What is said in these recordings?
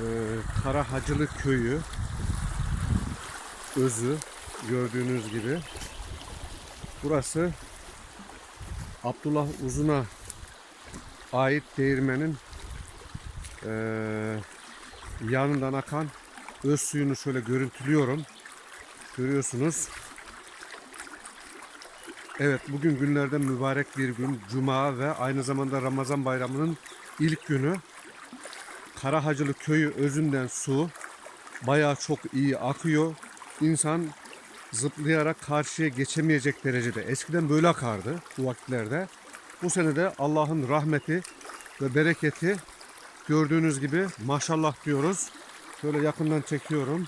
Ee, Kara Hacılı Köyü özü gördüğünüz gibi. Burası Abdullah Uzun'a ait değirmenin eee, yanından akan öz suyunu şöyle görüntülüyorum. Görüyorsunuz. Evet bugün günlerden mübarek bir gün. Cuma ve aynı zamanda Ramazan bayramının ilk günü. Karahacılı köyü özünden su bayağı çok iyi akıyor. İnsan zıplayarak karşıya geçemeyecek derecede. Eskiden böyle akardı bu vakitlerde. Bu sene de Allah'ın rahmeti ve bereketi gördüğünüz gibi maşallah diyoruz. Şöyle yakından çekiyorum.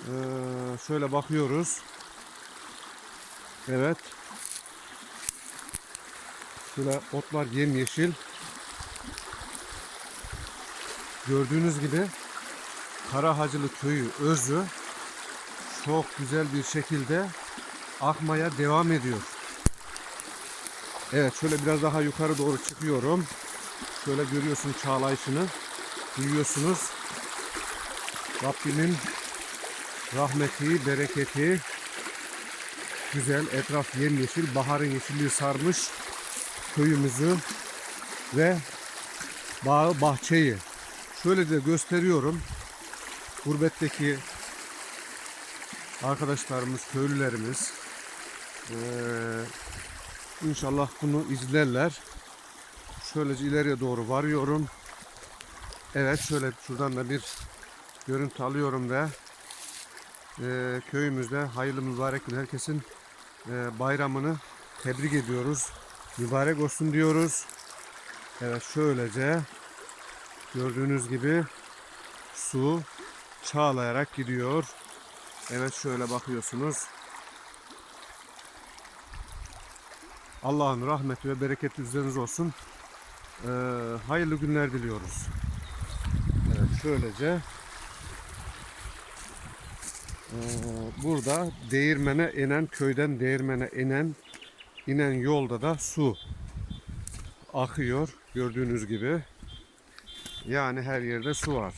Ee, şöyle bakıyoruz. Evet. Şöyle otlar yemyeşil. Gördüğünüz gibi Karahacılı köyü özü çok güzel bir şekilde akmaya devam ediyor. Evet şöyle biraz daha yukarı doğru çıkıyorum. Şöyle görüyorsun çağlayışını. Duyuyorsunuz. Rabbimin rahmeti, bereketi güzel etraf yemyeşil, baharın yeşilliği sarmış köyümüzü ve bağı bahçeyi. Şöyle de gösteriyorum. Gurbetteki arkadaşlarımız, köylülerimiz eee, inşallah bunu izlerler. Şöylece ileriye doğru varıyorum. Evet şöyle şuradan da bir görüntü alıyorum ve eee, köyümüzde hayırlı mübarek gün herkesin eee, bayramını tebrik ediyoruz. Mübarek olsun diyoruz. Evet şöylece gördüğünüz gibi su çağlayarak gidiyor. Evet şöyle bakıyorsunuz. Allah'ın rahmeti ve bereketi üzerinize olsun. Ee, hayırlı günler diliyoruz. Evet şöylece ee, burada değirmene inen köyden değirmene inen inen yolda da su akıyor gördüğünüz gibi. Yani her yerde su var.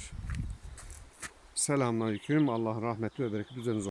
Selamünaleyküm. Allah'ın rahmeti ve bereketi üzerinize.